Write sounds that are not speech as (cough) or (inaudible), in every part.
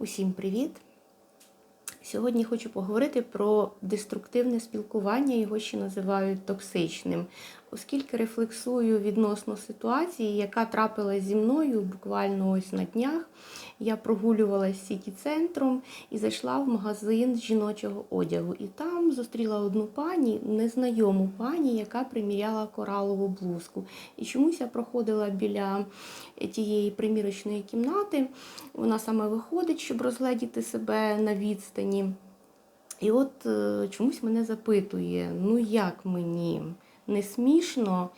Усім привіт! Сьогодні хочу поговорити про деструктивне спілкування, його ще називають токсичним, оскільки рефлексую відносно ситуації, яка трапилась зі мною буквально ось на днях. Я прогулювалася сіті центром і зайшла в магазин жіночого одягу. І там зустріла одну пані, незнайому пані, яка приміряла коралову блузку. І чомусь я проходила біля тієї примірочної кімнати. Вона саме виходить, щоб розгледіти себе на відстані. І от е, чомусь мене запитує: ну як мені не смішно?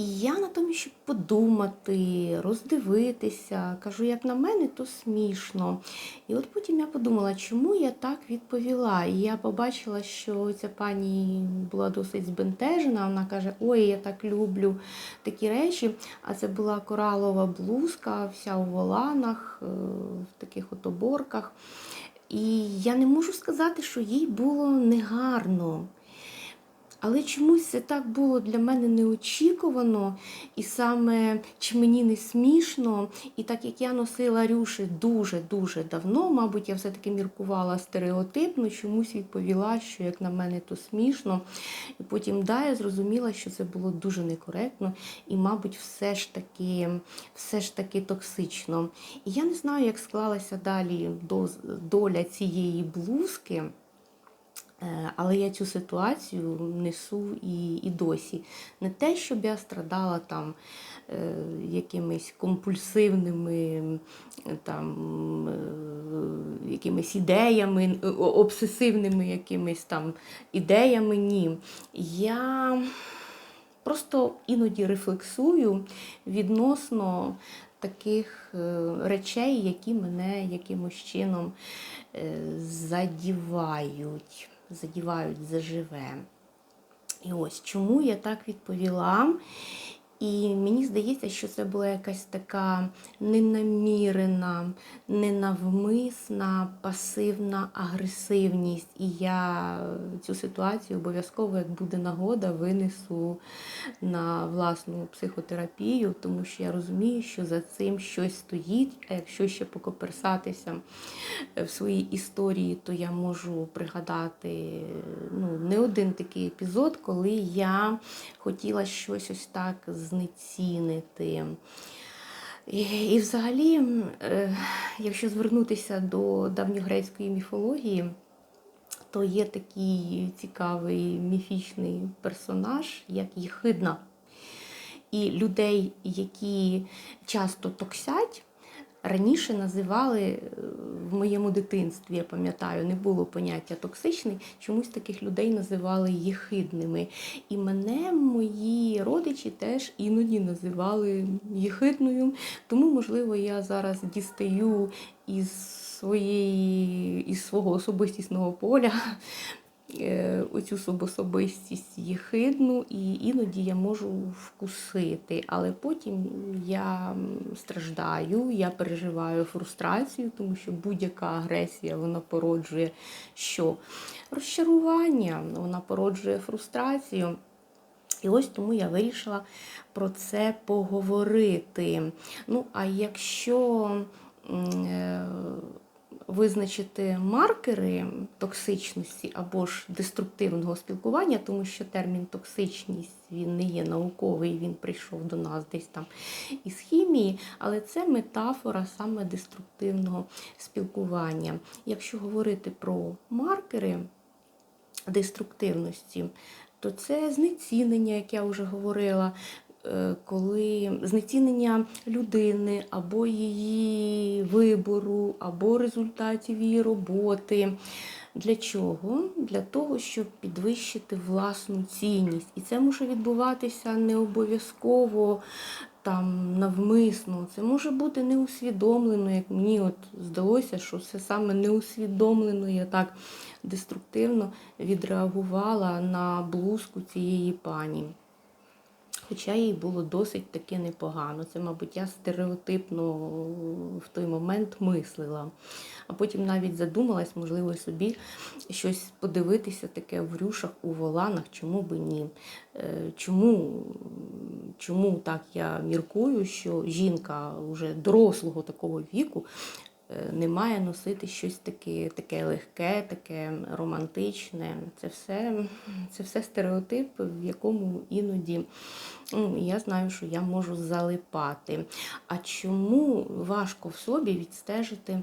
І я натомість, щоб подумати, роздивитися, кажу, як на мене, то смішно. І от потім я подумала, чому я так відповіла. І я побачила, що ця пані була досить збентежена. Вона каже: Ой, я так люблю такі речі. А це була коралова блузка, вся у воланах, е, в таких от оборках. І я не можу сказати, що їй було негарно. Але чомусь це так було для мене неочікувано, і саме чи мені не смішно, і так як я носила рюші дуже-дуже давно, мабуть, я все-таки міркувала стереотипно, чомусь відповіла, що як на мене, то смішно. І потім да, я зрозуміла, що це було дуже некоректно і, мабуть, все ж таки, все ж таки токсично. І я не знаю, як склалася далі доля цієї блузки. Е, але я цю ситуацію несу і і досі. Не те, щоб я страдала там е, якимись компульсивними там, е, якимись ідеями, обсесивними якимись там ідеями. Ні. Я просто іноді рефлексую відносно таких речей, які мене якимось чином задівають задівають заживе. І ось чому я так відповіла. І мені здається, що це була якась така ненамірена, ненавмисна, пасивна агресивність. І я цю ситуацію обов'язково, як буде нагода, винесу на власну психотерапію, тому що я розумію, що за цим щось стоїть. А якщо ще покоперсатися в своїй історії, то я можу пригадати ну, не один такий епізод, коли я хотіла щось ось так знецінити. І, і взагалі, е, якщо звернутися до давньогрецької міфології, то є такий цікавий міфічний персонаж, як Єхидна. І людей, які часто токсять, Раніше називали е, в моєму дитинстві, я пам'ятаю, не було поняття токсичний, чомусь таких людей називали єхидними. І мене мої родичі теж іноді називали єхидною. Тому, можливо, я зараз дістаю із своєї, із свого особистісного поля оцю особистість єхидну, і іноді я можу вкусити, але потім я страждаю, я переживаю фрустрацію, тому що будь-яка агресія вона породжує що? Розчарування, вона породжує фрустрацію. І ось тому я вирішила про це поговорити. Ну, а якщо е, визначити маркери токсичності або ж деструктивного спілкування, тому що термін токсичність він не є науковий, він прийшов до нас десь там із хімії, але це метафора саме деструктивного спілкування. Якщо говорити про маркери деструктивності, то це знецінення, як я вже говорила, коли знецінення людини або її вибору, або результатів її роботи. Для чого? Для того, щоб підвищити власну цінність. І це може відбуватися не обов'язково там навмисно. Це може бути неусвідомлено, як мені от здалося, що це саме неусвідомлено, я так деструктивно відреагувала на блузку цієї пані хоча їй було досить таки непогано. Це, мабуть, я стереотипно в той момент мислила. А потім навіть задумалась, можливо, собі щось подивитися таке в рюшах у воланах, чому би ні. Е, чому чому так я міркую, що жінка вже дорослого такого віку не має носити щось таке, таке легке, таке романтичне. Це все, це все стереотип, в якому іноді ну, я знаю, що я можу залипати. А чому важко в собі відстежити?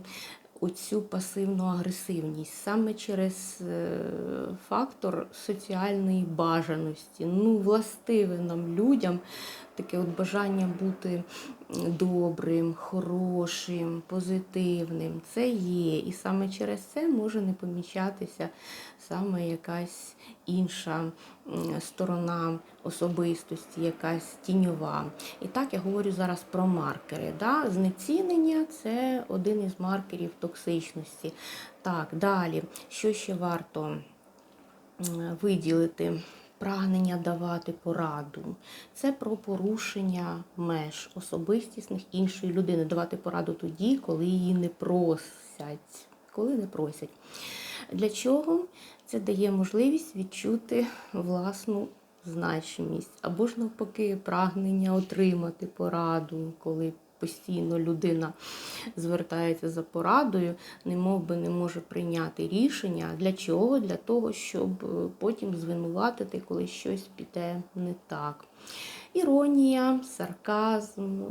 Оцю пасивну агресивність саме через е, фактор соціальної бажаності. Ну, властиве нам людям таке от бажання бути добрим, хорошим, позитивним. Це є. І саме через це може не помічатися саме якась інша сторона особистості, якась тіньова. І так я говорю зараз про маркери. Да? Знецінення це один із маркерів токсичності. Так, далі, що ще варто виділити? Прагнення давати пораду. Це про порушення меж особистісних іншої людини. Давати пораду тоді, коли її не просять. Коли не просять. Для чого? Це дає можливість відчути власну значимість. Або ж навпаки, прагнення отримати пораду, коли постійно людина звертається за порадою, немов би не може прийняти рішення. Для чого? Для того, щоб е, потім звинуватити, коли щось піде не так. Іронія, сарказм е,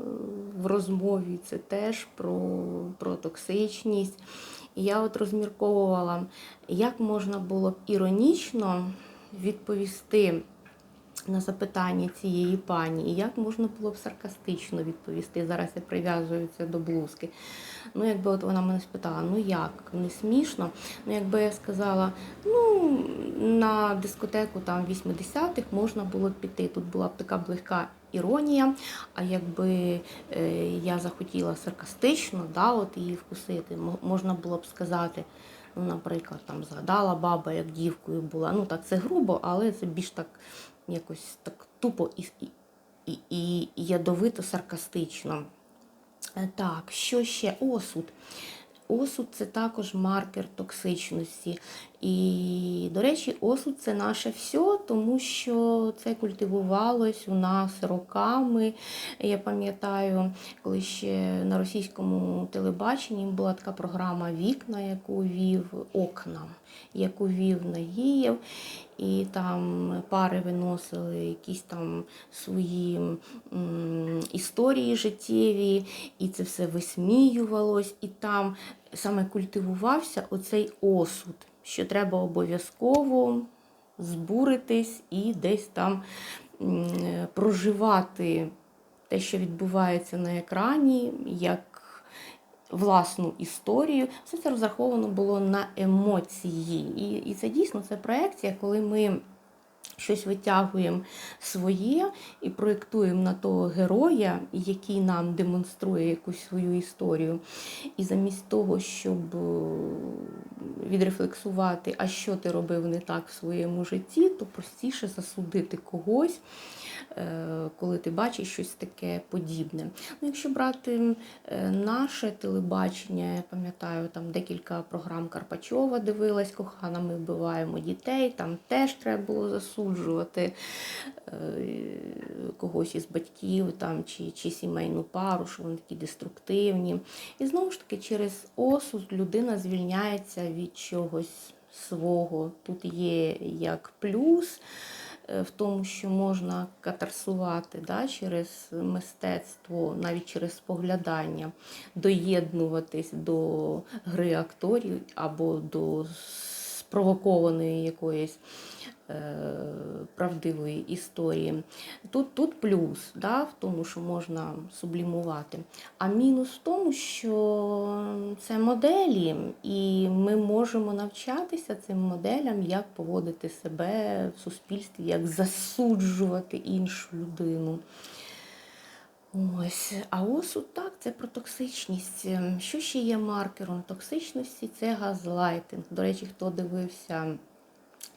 в розмові це теж про, про токсичність. І я от розмірковувала, як можна було б іронічно відповісти на запитання цієї пані, і як можна було б саркастично відповісти. Зараз я прив'язую це до блузки. Ну, якби от вона мене спитала, ну як, не смішно. Ну, якби я сказала, ну, на дискотеку там 80-х можна було б піти. Тут була б така б легка іронія. А якби е, я захотіла саркастично, да, от її вкусити, можна було б сказати. Наприклад, там згадала баба, як дівкою була. Ну так це грубо, але це більш так якось так тупо і, і, і, і ядовито саркастично. Е, Так, що ще? Осуд. Осуд це також маркер токсичності. І, до речі, осуд це наше все, тому що це культивувалось у нас роками. Я пам'ятаю, коли ще на російському телебаченні була така програма Вікна, яку вів окна, яку вів Нагієв. І там пари виносили якісь там свої м, історії життєві, і це все висміювалось, і там саме культивувався оцей осуд, що треба обов'язково збуритись і десь там проживати те, що відбувається на екрані, як власну історію. Все це розраховано було на емоції. І, це дійсно це проекція, коли ми. Щось витягуємо своє і проєктуємо на того героя, який нам демонструє якусь свою історію. І замість того, щоб е, відрефлексувати, а що ти робив не так в своєму житті, то простіше засудити когось, е, коли ти бачиш щось таке подібне. Ну, Якщо брати е, наше телебачення, я пам'ятаю, там декілька програм Карпачова дивилась, кохана, ми вбиваємо дітей, там теж треба було засуджувати е, когось із батьків там, чи, чи сімейну пару, що вони такі деструктивні. І знову ж таки, через осуд людина звільняється від чогось свого. Тут є як плюс е, в тому, що можна катарсувати да, через мистецтво, навіть через споглядання, доєднуватись до гри акторів або до спровокованої якоїсь правдивої історії. Тут, тут плюс да, в тому, що можна сублімувати. А мінус в тому, що це моделі, і ми можемо навчатися цим моделям, як поводити себе в суспільстві, як засуджувати іншу людину. Ось, а осуд так, це про токсичність. Що ще є маркером токсичності? Це газлайтинг. До речі, хто дивився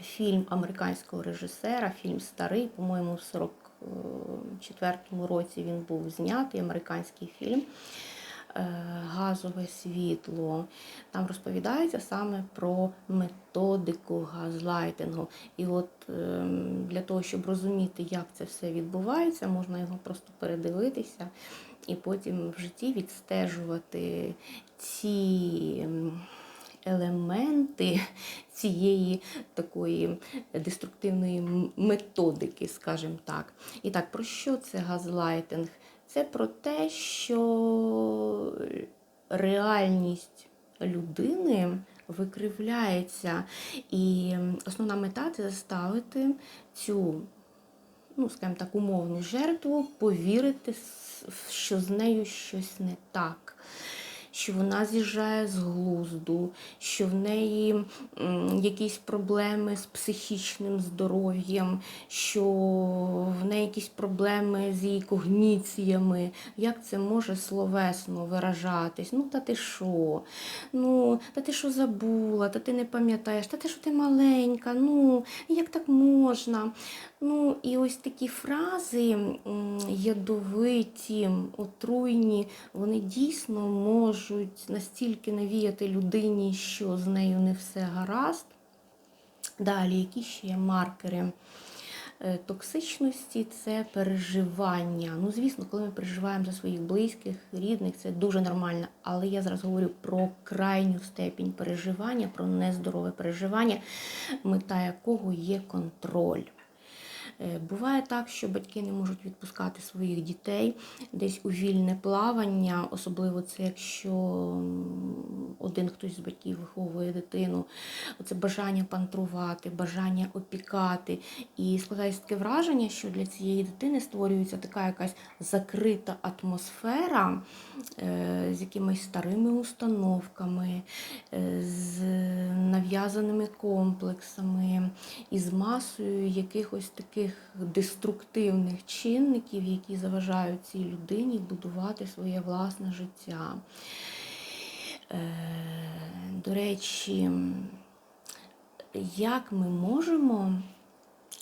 фільм американського режисера, фільм старий, по-моєму, в 44-му році він був знятий, американський фільм. е, Газове світло. Там розповідається саме про методику газлайтингу. І от ем, для того, щоб розуміти, як це все відбувається, можна його просто передивитися і потім в житті відстежувати ці елементи (laughs) цієї такої деструктивної методики, скажімо так. І так, про що це газлайтинг? Це про те, що реальність людини викривляється, і основна мета це заставити цю, ну, скажімо так, умовну жертву повірити, що з нею щось не так. Що вона з'їжджає з глузду, що в неї якісь проблеми з психічним здоров'ям, що в неї якісь проблеми з її когніціями. Як це може словесно виражатись? Ну, та ти що? Ну, та ти що забула, та ти не пам'ятаєш, та ти що ти маленька, ну, як так можна? Ну, і ось такі фрази ядовиті, отруйні, вони дійсно можуть настільки навіяти людині, що з нею не все гаразд. Далі, які ще є маркери е, токсичності це переживання. Ну, звісно, коли ми переживаємо за своїх близьких, рідних, це дуже нормально. Але я зараз говорю про крайню степінь переживання, про нездорове переживання, мета якого є контроль. Е, Буває так, що батьки не можуть відпускати своїх дітей десь у вільне плавання, особливо це якщо один хтось з батьків виховує дитину. Оце бажання пантрувати, бажання опікати. І складається таке враження, що для цієї дитини створюється така якась закрита атмосфера е, з якимись старими установками, е, з нав'язаними комплексами і з масою якихось таких деструктивних чинників, які заважають цій людині будувати своє власне життя. Е, До речі, як ми можемо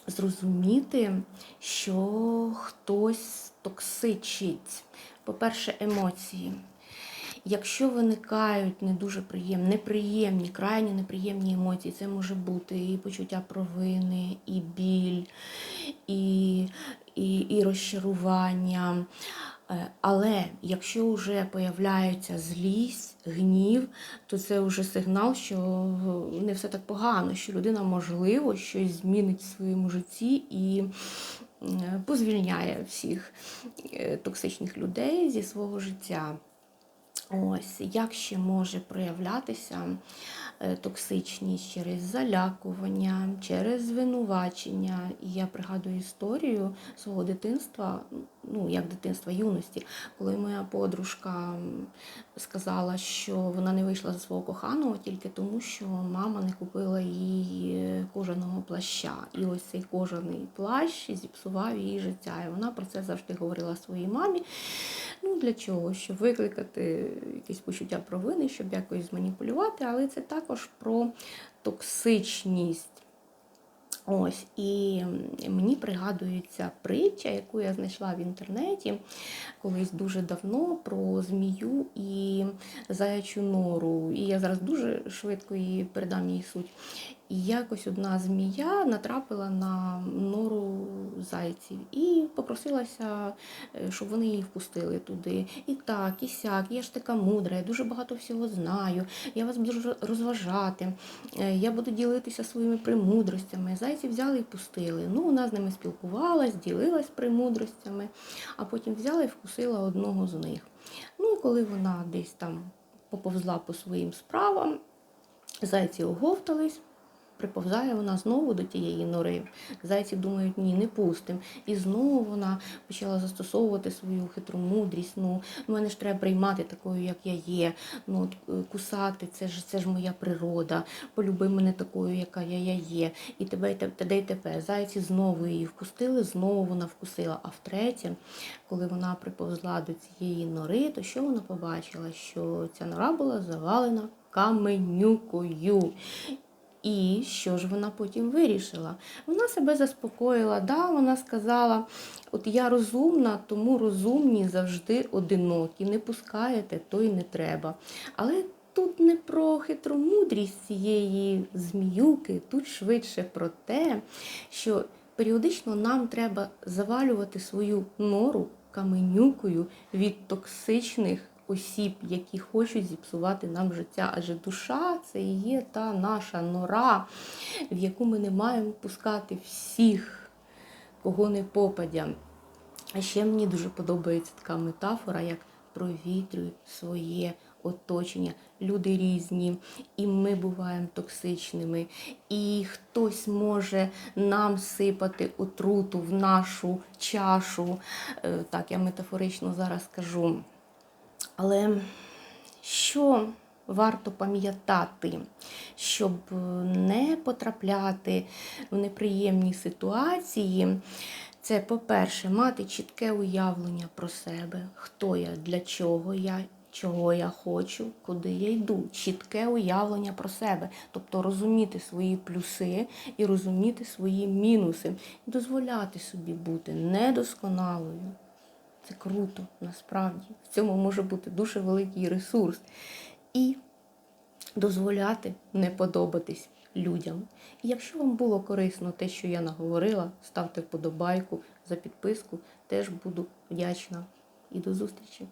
зрозуміти, що хтось токсичить? По-перше, емоції. Якщо виникають не дуже приємні, неприємні, крайні неприємні емоції, це може бути і почуття провини, і біль, і, і, і розчарування. Е, Але якщо вже появляється злість, гнів, то це вже сигнал, що не все так погано, що людина можливо щось змінить в своєму житті і е, позвільняє всіх е, токсичних людей зі свого життя. Ось як ще може проявлятися е, токсичність через залякування, через звинувачення. І я пригадую історію свого дитинства, ну як дитинства юності, коли моя подружка сказала, що вона не вийшла за свого коханого тільки тому, що мама не купила їй кожаного плаща. І ось цей кожаний плащ зіпсував її життя. І вона про це завжди говорила своїй мамі. Для чого? Щоб викликати якесь почуття провини, щоб якось зманіпулювати, але це також про токсичність. Ось, і мені пригадується притча, яку я знайшла в інтернеті колись дуже давно про змію і заячу нору. І я зараз дуже швидко її передам її суть. І якось одна змія натрапила на нору зайців і попросилася, е, щоб вони її впустили туди. І так, і сяк, я ж така мудра, я дуже багато всього знаю, я вас буду розважати, е, я буду ділитися своїми премудростями. Зайці взяли і пустили. Ну, вона з ними спілкувалась, ділилась премудростями, а потім взяла і вкусила одного з них. Ну і коли вона десь там поповзла по своїм справам, зайці оговтались. Приповзає вона знову до тієї нори. Зайці думають, ні, не пустим. І знову вона почала застосовувати свою хитру мудрість. Ну, мене ж треба приймати такою, як я є. Ну, от, е, кусати, це ж це ж моя природа. Полюби мене такою, яка я, я є. І тебе, і те- те, і тепер. Зайці знову її впустили, знову вона вкусила. А втретє, коли вона приповзла до цієї нори, то що вона побачила? Що ця нора була завалена каменюкою. І що ж вона потім вирішила? Вона себе заспокоїла, да, вона сказала: от я розумна, тому розумні завжди одинокі. Не пускаєте, то й не треба. Але тут не про хитромудрість цієї зміюки, тут швидше про те, що періодично нам треба завалювати свою нору каменюкою від токсичних осіб, які хочуть зіпсувати нам життя. Адже душа це і є та наша нора, в яку ми не маємо пускати всіх, кого не попадя. А ще мені дуже подобається така метафора, як провітрюй своє оточення. Люди різні, і ми буваємо токсичними, і хтось може нам сипати отруту в нашу чашу. Е, Так, я метафорично зараз кажу. Але що варто пам'ятати, щоб е, не потрапляти в неприємні ситуації? Це, по-перше, мати чітке уявлення про себе, хто я, для чого я, чого я хочу, куди я йду. Чітке уявлення про себе, тобто розуміти свої плюси і розуміти свої мінуси, дозволяти собі бути недосконалою. Це круто, насправді. В цьому може бути дуже великий ресурс. І дозволяти не подобатись людям. І якщо вам було корисно те, що я наговорила, ставте вподобайку за підписку, теж буду вдячна. І до зустрічі!